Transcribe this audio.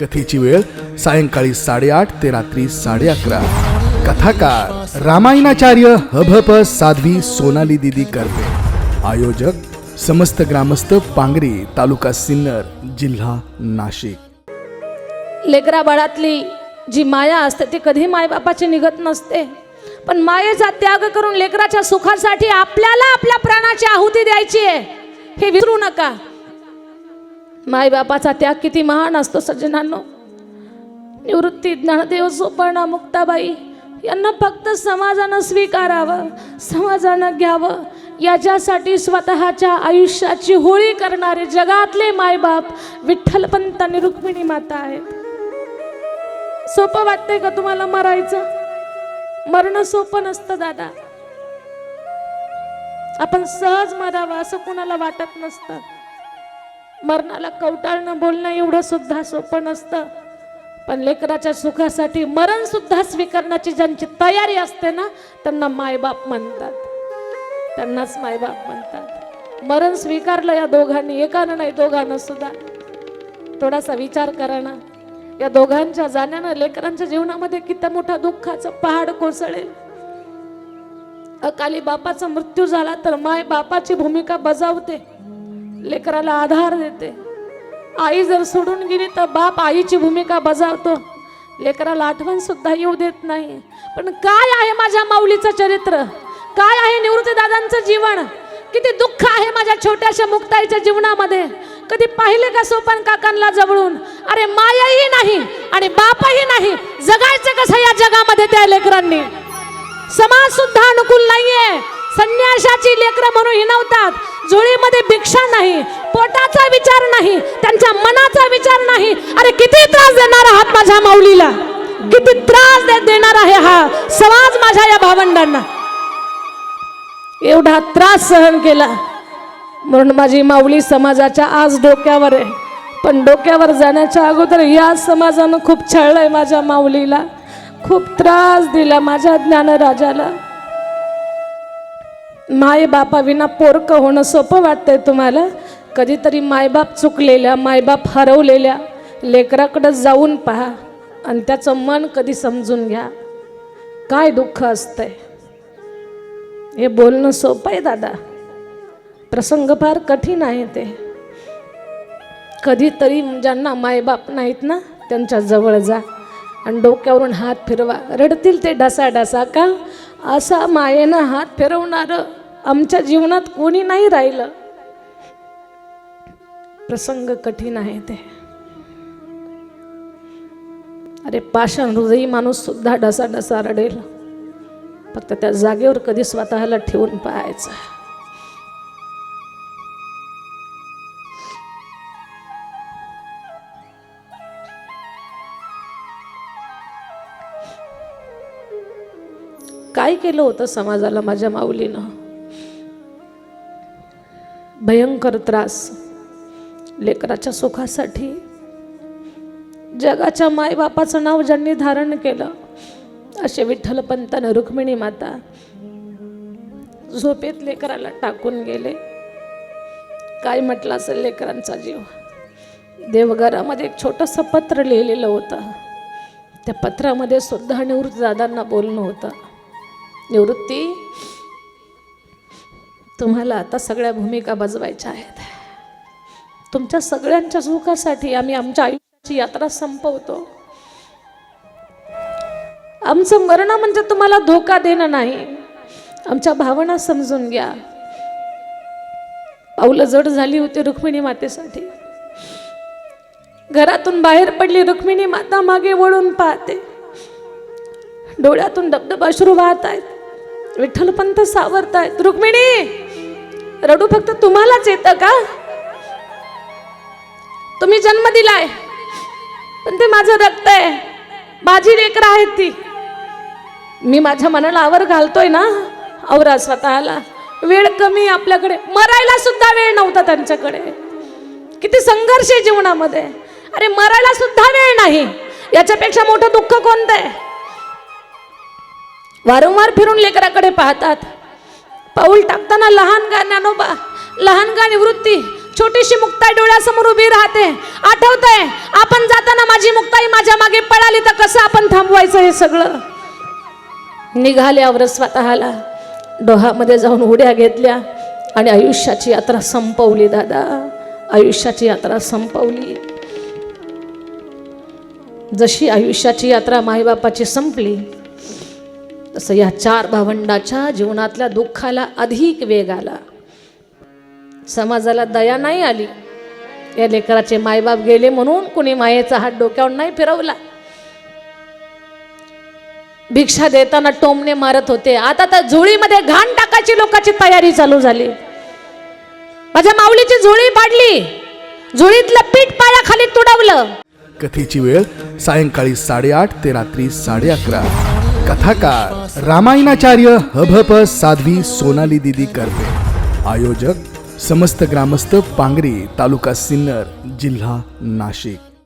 कथेची वेळ सायंकाळी साडेआठ ते रात्री साडे अकरा कथाकार रामायणाचार्य हभप साध्वी सोनाली दिदी करते आयोजक समस्त ग्रामस्थ पांगरी तालुका सिन्नर जिल्हा नाशिक. लेकरा बाळातली जी माया असते ती कधी मायबापाची निघत नसते. पण मायेचा त्याग करून लेकराच्या सुखासाठी आपल्याला आपल्या प्राणाची आहुती द्यायची आहे. हे विसरू नका. मायबापाचा त्याग किती महान असतो सज्जनांनो. निवृत्ती ज्ञानदेव सोपर्णा मुक्ताबाई यांना फक्त समाजानं स्वीकारावं समाजानं घ्यावं याच्यासाठी स्वतःच्या आयुष्याची होळी करणारे जगातले मायबाप विठ्ठलपंत आणि रुक्मिणी माता आहेत. सोपं वाटतंय का तुम्हाला मरायचं? मरणं सोपं नसतं दादा. आपण सहज मरावं असं कुणाला वाटत नसतं. मरणाला कवटाळणं बोलणं एवढं सुद्धा सोपं नसतं. पण लेकराच्या सुखासाठी मरण सुद्धा स्वीकारण्याची ज्यांची तयारी असते ना त्यांना मायबाप म्हणतात. त्यांनाच मायबाप म्हणतात. मरण स्वीकारलं या दोघांनी एकानं नाही दोघांना सुद्धा. थोडासा विचार करा ना. या दोघांच्या जाण्यानं लेकरांच्या जीवनामध्ये किती मोठा दुःखाचं पहाड कोसळेल. अकाली बापाचा मृत्यू झाला तर माय बापाची भूमिका बजावते. लेकराला आधार देते. आई जर सोडून गेली तर बाप आईची भूमिका बजावतो. लेकराला आठवण सुद्धा येऊ देत नाही. पण काय आहे माझ्या माऊलीचं चरित्र? काय आहे निवृत्ती दादांचं जीवन? किती दुःख आहे माझ्या छोट्याशा मुक्ताईच्या जीवनामध्ये. कधी पाहिले का सोपान काकांना जवळून? अरे मायाही नाही आणि बापही नाही. जगायचं कसं या जगामध्ये त्या लेकरांनी? समाज सुद्धा अनुकूल नाहीये. संन्याशाची लेकरं म्हणून हिनवतात झुळीमध्ये भिक्षा नाही पोटाचा विचार नाही त्यांच्या मनाचा विचार नाही. अरे किती त्रास देणार आहात माझ्या माऊलीला? किती त्रास दे- देणार आहे हा समाज माझ्या या भावंडांना. एवढा त्रास सहन केला. म्हणून माझी माऊली समाजाच्या आज डोक्यावर आहे. पण डोक्यावर जाण्याच्या अगोदर या समाजानं खूप छळलंय माझ्या माऊलीला. खूप त्रास दिला माझ्या ज्ञानराजाला. मायबापाविना पोरकं होणं सोपं वाटतंय तुम्हाला? कधीतरी मायबाप चुकलेल्या मायबाप हरवलेल्या लेकराकडं जाऊन पहा आणि त्याचं मन कधी समजून घ्या. काय दुःख असतंय? हे बोलणं सोपं आहे दादा. प्रसंग फार कठीण आहे ते. कधीतरी ज्यांना मायबाप नाहीत ना त्यांच्या जवळ जा. आणि डोक्यावरून हात फिरवा. रडतील ते डसा डसा का? असा मायेनं हात फिरवणारं आमच्या जीवनात कोणी नाही राहिलं. प्रसंग कठीण आहे ते. अरे पाषाण हृदयी माणूस सुद्धा डसा डसा रडेल. फक्त त्या जागेवर कधी स्वतःला ठेवून पाहायचं काय केलं होतं समाजाला माझ्या माऊलीनं? भयंकर त्रास लेकराच्या सुखासाठी. जगाच्या मायबापाचं नाव ज्यांनी धारण केलं असे विठ्ठलपंतानं रुक्मिणी माता झोपेत लेकराला टाकून गेले. काय म्हटलं असेल लेकरांचा जीव? देवघरामध्ये एक छोटंसं पत्र लिहिलेलं होतं. त्या पत्रामध्ये सुद्धा निवृत्ती दादांना बोलणं होतं. निवृत्ती तुम्हाला आता सगळ्या भूमिका बजवायच्या आहेत. तुमच्या सगळ्यांच्या सुखासाठी आम्ही आमच्या आयुष्याची यात्रा संपवतो. आमचं मरण म्हणजे तुम्हाला धोका देणं नाही. आमच्या भावना समजून घ्या. पावलं जड झाली होती रुक्मिणी मातेसाठी. घरातून बाहेर पडली रुक्मिणी माता मागे वळून पाहते. डोळ्यातून डबडब अश्रू वाहत आहेत. विठ्ठलपंत सावरतायत रुक्मिणी रडू फक्त तुम्हालाच येतं का? तुम्ही जन्म दिलाय पण ते माझं रक्त आहे माझी लेकर आहेत ती. मी माझ्या मनाला आवर घालतोय ना आवरा स्वतःला. वेळ कमी आहे आपल्याकडे. मरायला सुद्धा वेळ नव्हता त्यांच्याकडे. किती संघर्ष आहे जीवनामध्ये. अरे मरायला सुद्धा वेळ नाही. याच्यापेक्षा मोठं दुःख कोणतं आहे? वारंवार फिरून लेकराकडे पाहतात. पाऊल टाकताना लहान गा लहान गा निवृत्ती छोटीशी मुक्ता डोळ्यासमोर उभी राहते. आठवतंय आपण जाताना माझी मुक्ताही माझ्या मागे पळाली तर कसं आपण थांबवायचं हे सगळं? निघाल्यावर स्वतःला डोहामध्ये जाऊन उड्या घेतल्या आणि आयुष्याची यात्रा संपवली दादा. आयुष्याची यात्रा संपवली. जशी आयुष्याची यात्रा माईबापाची संपली तसं या चार भावंडाच्या जीवनातल्या दुःखाला अधिक वेग आला. समाजाला दया नाही आली. या लेकराचे मायबाप गेले म्हणून कुणी मायेचा हात डोक्यावर नाही फिरवला. भिक्षा देताना टोमने मारत होते. आता तर झोळीमध्ये घाण टाकायची लोकांची तयारी चालू झाली. माझ्या माऊलीची झोळी पाडली. झोळीतलं पीठ पायाखाली तुडवलं. कथेची वेळ सायंकाळी साडेआठ ते रात्री साडे अकरा कथाकार रामायणाचार्य हभप साध्वी सोनाली दिदी कर्वे. आयोजक समस्त ग्रामस्थ पांगरी तालुका सिन्नर जिल्हा नाशिक.